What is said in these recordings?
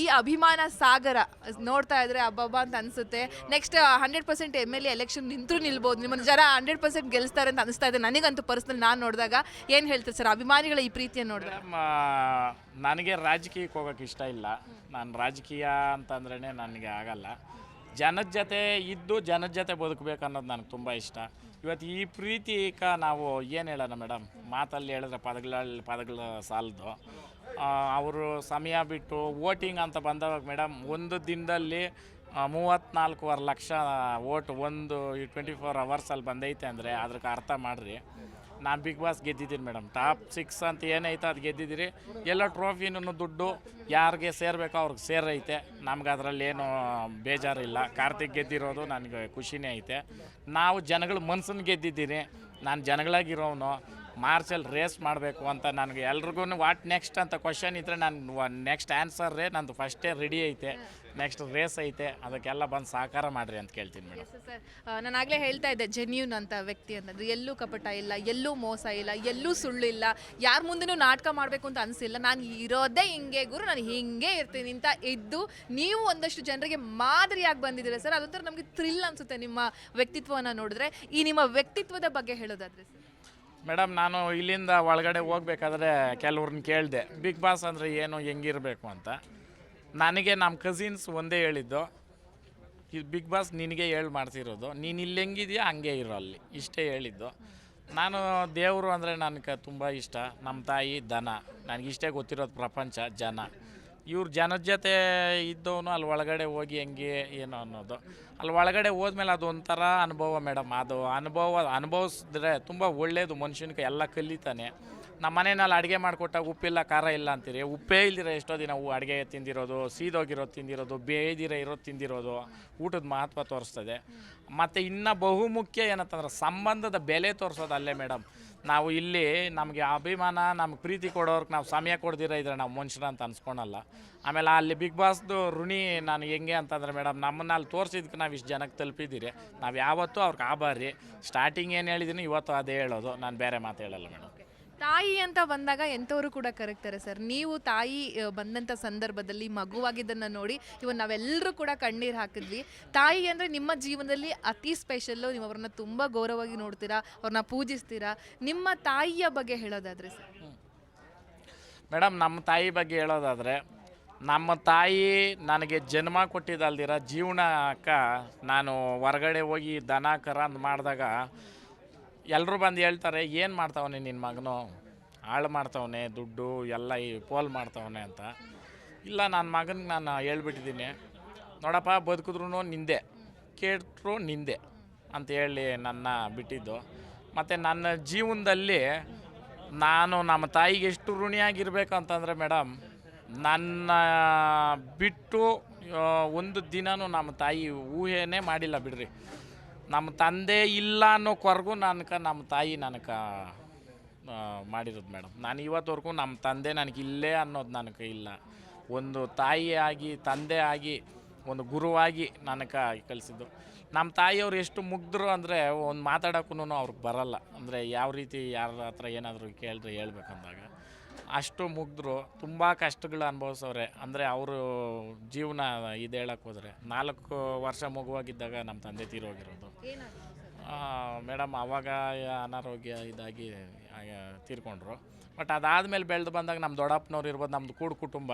ಈ ಅಭಿಮಾನ ಸಾಗರ ನೋಡ್ತಾ ಇದ್ರೆ ಅಬ್ಬಬ್ಬ ಅಂತ ಅನ್ಸುತ್ತೆ. Next hundred percent M L A election ನಿಂತರೂ ನಿಲ್ಬೋದು. ನಿಮ್ಮನ್ನು ಜನ ಹಂಡ್ರೆಡ್ ಪರ್ಸೆಂಟ್ ಗೆಲ್ಸ್ತಾರೆ ಅಂತ ಅನಿಸ್ತಾ ಇದೆ. ನನಗಂತೂ ಪರ್ಸನಲ್ ನಾನು ನೋಡಿದಾಗ ಏನು ಹೇಳ್ತಾರೆ ಸರ್? ಅಭಿಮಾನಿಗಳ ಈ ಪ್ರೀತಿಯನ್ನು ನೋಡಿದಾಗ. ನನಗೆ ರಾಜಕೀಯಕ್ಕೆ ಹೋಗೋಕೆ ಇಷ್ಟ ಇಲ್ಲ. ನಾನು ರಾಜಕೀಯ ಅಂತಂದ್ರೆ ನನಗೆ ಆಗಲ್ಲ. ಜನದ ಜೊತೆ ಇದ್ದು ಜನದ ಜೊತೆ ಬದುಕಬೇಕು ಅನ್ನೋದು ನನಗೆ ತುಂಬ ಇಷ್ಟ. ಇವತ್ತು ಈ ಪ್ರೀತಿಕ ನಾವು ಏನು ಹೇಳೋಣ ಮೇಡಮ್ ಮಾತಲ್ಲಿ ಹೇಳಿದ್ರೆ ಪದಗಳ ಪದಗಳ ಸಾಲದು. ಅವರು ಸಮಯ ಬಿಟ್ಟು ವೋಟಿಂಗ್ ಅಂತ ಬಂದಾಗ ಮೇಡಮ್, ಒಂದು ದಿನದಲ್ಲಿ ಮೂವತ್ತ್ನಾಲ್ಕೂವರೆ ಲಕ್ಷ ವೋಟ್ ಒಂದು ಟ್ವೆಂಟಿ ಫೋರ್ ಅವರ್ಸಲ್ಲಿ ಬಂದೈತೆ ಅಂದರೆ ಅದಕ್ಕೆ ಅರ್ಥ ಮಾಡಿರಿ. ನಾನು ಬಿಗ್ ಬಾಸ್ ಗೆದ್ದಿದ್ದೀನಿ ಮೇಡಮ್. ಟಾಪ್ ಸಿಕ್ಸ್ ಅಂತ ಏನೈತೆ ಅದು ಗೆದ್ದಿದ್ದೀರಿ. ಎಲ್ಲ ಟ್ರೋಫಿನೂ ದುಡ್ಡು ಯಾರಿಗೆ ಸೇರಬೇಕೋ ಅವ್ರಿಗೆ ಸೇರೈತೆ. ನಮ್ಗೆ ಅದರಲ್ಲಿ ಏನು ಬೇಜಾರಿಲ್ಲ. ಕಾರ್ತಿಕ್ ಗೆದ್ದಿರೋದು ನನಗೆ ಖುಷಿನೇ ಐತೆ. ನಾವು ಜನಗಳ ಮನ್ಸನ್ನು ಗೆದ್ದಿದ್ದೀನಿ ನಾನು ಜನಗಳಾಗಿರೋನು ಮಾರ್ಚಲ್ಲಿ ರೇಸ್ ಮಾಡಬೇಕು ಅಂತ ನನಗೆ ಎಲ್ರಿಗೂ ವಾಟ್ ನೆಕ್ಸ್ಟ್ ಅಂತ ಕ್ವಶನ್ ಇದ್ದರೆ ನಾನು ನೆಕ್ಸ್ಟ್ ಆನ್ಸರ್ರೇ ನಂದು ಫಸ್ಟೇ ರೆಡಿ ಐತೆ. ನೆಕ್ಸ್ಟ್ ರೇಸ್ ಐತೆ. ಅದಕ್ಕೆಲ್ಲ ಬಂದು ಸಹಕಾರ ಮಾಡಿರಿ ಅಂತ ಕೇಳ್ತೀನಿ ಮೇಡಮ್. ನಾನು ಆಗಲೇ ಹೇಳ್ತಾ ಇದ್ದೆ ಜೆನ್ಯೂನ್ ಅಂತ ವ್ಯಕ್ತಿ ಅನ್ನೋದು. ಎಲ್ಲೂ ಕಪಟ ಇಲ್ಲ, ಎಲ್ಲೂ ಮೋಸ ಇಲ್ಲ, ಎಲ್ಲೂ ಸುಳ್ಳು ಇಲ್ಲ. ಯಾರ ಮುಂದೆನೂ ನಾಟಕ ಮಾಡಬೇಕು ಅಂತ ಅನಿಸಿಲ್ಲ. ನಾನು ಇರೋದೇ ಹಿಂಗೆ ಗುರು, ನಾನು ಹಿಂಗೆ ಇರ್ತೀನಿ ಅಂತ ಇದ್ದು ನೀವು ಒಂದಷ್ಟು ಜನರಿಗೆ ಮಾದರಿಯಾಗಿ ಬಂದಿದ್ದೀರಾ ಸರ್? ಅದೊಂಥರ ನಮಗೆ ಥ್ರಿಲ್ ಅನಿಸುತ್ತೆ ನಿಮ್ಮ ವ್ಯಕ್ತಿತ್ವವನ್ನು ನೋಡಿದ್ರೆ. ಈ ನಿಮ್ಮ ವ್ಯಕ್ತಿತ್ವದ ಬಗ್ಗೆ ಹೇಳೋದಾದ್ರೆ ಸರ್ ಮೇಡಮ್, ನಾನು ಇಲ್ಲಿಂದ ಒಳಗಡೆ ಹೋಗ್ಬೇಕಾದ್ರೆ ಕೆಲವ್ರನ್ನ ಕೇಳಿದೆ ಬಿಗ್ ಬಾಸ್ ಅಂದರೆ ಏನು, ಹೆಂಗಿರಬೇಕು ಅಂತ. ನನಗೆ ನಮ್ಮ ಕಸಿನ್ಸ್ ಒಂದೇ ಹೇಳಿದ್ದು ಇದು ಬಿಗ್ ಬಾಸ್ ನಿನಗೆ ಹೇಳಿ ಮಾಡ್ತಿರೋದು, ನೀನು ಇಲ್ಲಿ ಹೆಂಗಿದೆಯಾ, ಹಂಗೆ ಇರೋ ಅಲ್ಲಿ. ಇಷ್ಟೇ ಹೇಳಿದ್ದು. ನಾನು ದೇವರು ಅಂದರೆ ನನಗೆ ತುಂಬ ಇಷ್ಟ, ನಮ್ಮ ತಾಯಿ ದನ ನನಗಿಷ್ಟೇ ಗೊತ್ತಿರೋದು ಪ್ರಪಂಚ, ಜನ. ಇವ್ರ ಜನದ ಜೊತೆ ಇದ್ದವನು ಅಲ್ಲಿ ಒಳಗಡೆ ಹೋಗಿ ಹೆಂಗೆ ಏನು ಅನ್ನೋದು. ಅಲ್ಲಿ ಒಳಗಡೆ ಹೋದ್ಮೇಲೆ ಅದು ಒಂಥರ ಅನುಭವ ಮೇಡಮ್. ಅದು ಅನುಭವ ಅನುಭವಿಸಿದ್ರೆ ತುಂಬ ಒಳ್ಳೆಯದು ಮನುಷ್ಯನಿಗೆ, ಎಲ್ಲ ಕಲಿತಾನೆ. ನಮ್ಮ ಮನೆಯಲ್ಲಿ ಅಡುಗೆ ಮಾಡಿಕೊಟ್ಟಾಗ ಉಪ್ಪಿಲ್ಲ, ಖಾರ ಇಲ್ಲ ಅಂತೀರಿ? ಉಪ್ಪೇ ಇಲ್ದಿರ ಎಷ್ಟೋ ದಿನ ಹೂ ಅಡುಗೆ ತಿಂದಿರೋದು, ಸೀದೋಗಿರೋದು ತಿಂದಿರೋದು ಬೇಯ್ದಿರೋ ಇರೋದು ತಿಂದಿರೋದು, ಊಟದ ಮಹತ್ವ ತೋರಿಸ್ತದೆ. ಮತ್ತು ಇನ್ನು ಬಹುಮುಖ್ಯ ಏನಂತಂದ್ರೆ ಸಂಬಂಧದ ಬೆಲೆ ತೋರಿಸೋದು ಅಲ್ಲೇ, ಮೇಡಮ್. ನಾವು ಇಲ್ಲಿ ನಮಗೆ ಅಭಿಮಾನ, ನಮ್ಗೆ ಪ್ರೀತಿ ಕೊಡೋರ್ಗೆ ನಾವು ಸಮಯ ಕೊಡ್ದಿರ ಇದ್ರೆ ನಾವು ಮನುಷ್ಯರ ಅಂತ ಅನ್ಸ್ಕೊಳಲ್ಲ. ಆಮೇಲೆ ಅಲ್ಲಿ ಬಿಗ್ ಬಾಸ್ದು ಋಣಿ ನಾನು ಹೆಂಗೆ ಅಂತಂದ್ರೆ ಮೇಡಮ್, ನಮ್ಮನ್ನ ಅಲ್ಲಿ ತೋರಿಸಿದ್ಕೆ ನಾವು ಇಷ್ಟು ಜನಕ್ಕೆ ತಲುಪಿದ್ದೀರಿ. ನಾವು ಯಾವತ್ತೂ ಅವ್ರಿಗೆ ಆಭಾರಿ. ಸ್ಟಾರ್ಟಿಂಗ್ ಏನು ಹೇಳಿದ್ದೀನಿ ಇವತ್ತು ಅದೇ ಹೇಳೋದು. ನಾನು ಬೇರೆ ಮಾತು ಹೇಳಲ್ಲ ಮೇಡಮ್. ತಾಯಿ ಅಂತ ಬಂದಾಗ ಎಂಥವರು ಕೂಡ ಕರೆಕ್ತಾರೆ ಸರ್. ನೀವು ತಾಯಿ ಬಂದಂಥ ಸಂದರ್ಭದಲ್ಲಿ ಮಗುವಾಗಿದ್ದನ್ನು ನೋಡಿ ಇವನ್ ನಾವೆಲ್ಲರೂ ಕೂಡ ಕಣ್ಣೀರು ಹಾಕಿದ್ವಿ. ತಾಯಿ ಅಂದರೆ ನಿಮ್ಮ ಜೀವನದಲ್ಲಿ ಅತಿ ಸ್ಪೆಷಲ್ಲು. ನೀವು ಅವ್ರನ್ನ ತುಂಬ ಗೌರವವಾಗಿ ನೋಡ್ತೀರಾ, ಅವ್ರನ್ನ ಪೂಜಿಸ್ತೀರಾ. ನಿಮ್ಮ ತಾಯಿಯ ಬಗ್ಗೆ ಹೇಳೋದಾದ್ರೆ ಸರ್. ಮೇಡಮ್, ನಮ್ಮ ತಾಯಿ ಬಗ್ಗೆ ಹೇಳೋದಾದರೆ, ನಮ್ಮ ತಾಯಿ ನನಗೆ ಜನ್ಮ ಕೊಟ್ಟಿದ್ದಲ್ದಿರ ಜೀವನಕ್ಕ ನಾನು ಹೊರಗಡೆ ಹೋಗಿ ದನ ಕರ ಅಂತ ಮಾಡಿದಾಗ ಎಲ್ಲರೂ ಬಂದು ಹೇಳ್ತಾರೆ, ಏನು ಮಾಡ್ತಾವನೆ ನಿನ್ನ ಮಗನು? ಹಾಳು ಮಾಡ್ತಾವನೆ, ದುಡ್ಡು ಎಲ್ಲ ಈ ಪೋಲ್ ಮಾಡ್ತಾವನೆ ಅಂತ. ಇಲ್ಲ ನನ್ನ ಮಗನಿಗೆ ನಾನು ಹೇಳ್ಬಿಟ್ಟಿದ್ದೀನಿ. ನೋಡಪ್ಪ ಬದುಕಿದ್ರು ನಿಂದೆ, ಕೇಟ್ರು ನಿಂದೆ, ಅಂತ ಹೇಳಿ ನನ್ನ ಬಿಟ್ಟಿದ್ದು. ಮತ್ತು ನನ್ನ ಜೀವನದಲ್ಲಿ ನಾನು ನಮ್ಮ ತಾಯಿಗೆ ಎಷ್ಟು ಋಣಿಯಾಗಿರ್ಬೇಕು ಅಂತಂದರೆ ಮೇಡಮ್, ನನ್ನ ಬಿಟ್ಟು ಒಂದು ದಿನನೂ ನಮ್ಮ ತಾಯಿ ಊಹೆನೇ ಮಾಡಿಲ್ಲ ಬಿಡ್ರಿ. ನಮ್ಮ ತಂದೆ ಇಲ್ಲ ಅನ್ನೋ ಕೊರಗು ನನಗೆ ನಮ್ಮ ತಾಯಿ ನನಗೆ ಮಾಡಿರೋದು ಮೇಡಮ್. ನಾನು ಇವತ್ತವರೆಗೂ ನಮ್ಮ ತಂದೆ ನನಗೆ ಇಲ್ಲೇ ಅನ್ನೋದು ನನಗೆ ಇಲ್ಲ. ಒಂದು ತಾಯಿಯಾಗಿ ತಂದೆ ಆಗಿ, ಒಂದು ಗುರುವಾಗಿ ನನಗೆ ಕಲಿಸಿದ್ದು. ನಮ್ಮ ತಾಯಿಯವ್ರು ಎಷ್ಟು ಮುಗ್ಧರು ಅಂದರೆ ಒಂದು ಮಾತಾಡೋಕ್ಕೂ ಅವ್ರಿಗೆ ಬರಲ್ಲ. ಅಂದರೆ ಯಾವ ರೀತಿ ಯಾರ ಹತ್ರ ಏನಾದರೂ ಕೇಳಿದ್ರೆ ಹೇಳ್ಬೇಕಂದಾಗ. ಅಷ್ಟು ಮುಗಿದ್ರು, ತುಂಬ ಕಷ್ಟಗಳು ಅನುಭವಿಸೋರೆ ಅಂದರೆ ಅವರು ಜೀವನ ಇದು ಹೇಳಕ್ಕೆ ಹೋದರೆ, ನಾಲ್ಕು ವರ್ಷ ಮಗುವಾಗಿದ್ದಾಗ ನಮ್ಮ ತಂದೆ ತೀರೋಗಿರೋದು ಮೇಡಮ್ ಆವಾಗ ಅನಾರೋಗ್ಯ ಇದಾಗಿ ತೀರ್ಕೊಂಡ್ರು. ಬಟ್ ಅದಾದಮೇಲೆ ಬೆಳೆದು ಬಂದಾಗ ನಮ್ಮ ದೊಡ್ಡಪ್ಪನವ್ರು ಇರ್ಬೋದು ನಮ್ಮದು ಕೂಡು ಕುಟುಂಬ.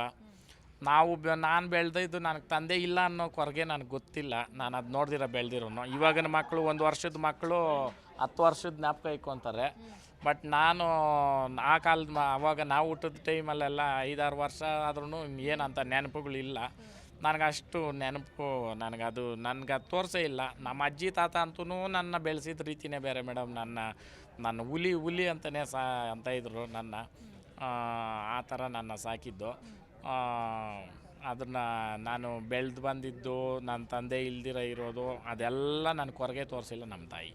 ನಾವು ಬೆ, ನಾನು ಬೆಳೆದಿದ್ದು ನನಗೆ ತಂದೆ ಇಲ್ಲ ಅನ್ನೋ ಕೊರಗೆ ನನಗೆ ಗೊತ್ತಿಲ್ಲ. ನಾನು ಅದು ನೋಡ್ದಿರ ಬೆಳೆದಿರೋನು. ಇವಾಗಿನ ಮಕ್ಕಳು ಒಂದು ವರ್ಷದ ಮಕ್ಕಳು ಹತ್ತು ವರ್ಷದ ಜ್ಞಾಪಕ ಇಟ್ಕೊತಾರೆ. ಬಟ್ ನಾನು ಆ ಕಾಲದ ಅವಾಗ ನಾವು ಹುಟ್ಟಿದ ಟೈಮಲ್ಲೆಲ್ಲ ಐದಾರು ವರ್ಷ ಆದ್ರೂ ಏನಂತ ನೆನಪುಗಳಿಲ್ಲ ನನಗೆ ಅಷ್ಟು ನೆನಪು ನನಗದು ನನಗೆ ತೋರಿಸೇ ಇಲ್ಲ. ನಮ್ಮ ಅಜ್ಜಿ ತಾತ ಅಂತೂ ನನ್ನ ಬೆಳೆಸಿದ ರೀತಿನೇ ಬೇರೆ ಮೇಡಮ್ ನನ್ನ ನನ್ನ ಹುಲಿ ಹುಲಿ ಅಂತಲೇ ಸಾ ಅಂತ ಇದ್ದರು ನನ್ನ. ಆ, ಆ ಥರ ನನ್ನ ಸಾಕಿದ್ದು. ಅದನ್ನು ನಾನು ಬೆಳೆದು ಬಂದಿದ್ದು ನನ್ನ ತಂದೆ ಇಲ್ದಿರ ಇರೋದು ಅದೆಲ್ಲ ನನ್ನ ಕೊರಗೆ ತೋರಿಸಿಲ್ಲ ನಮ್ಮ ತಾಯಿ.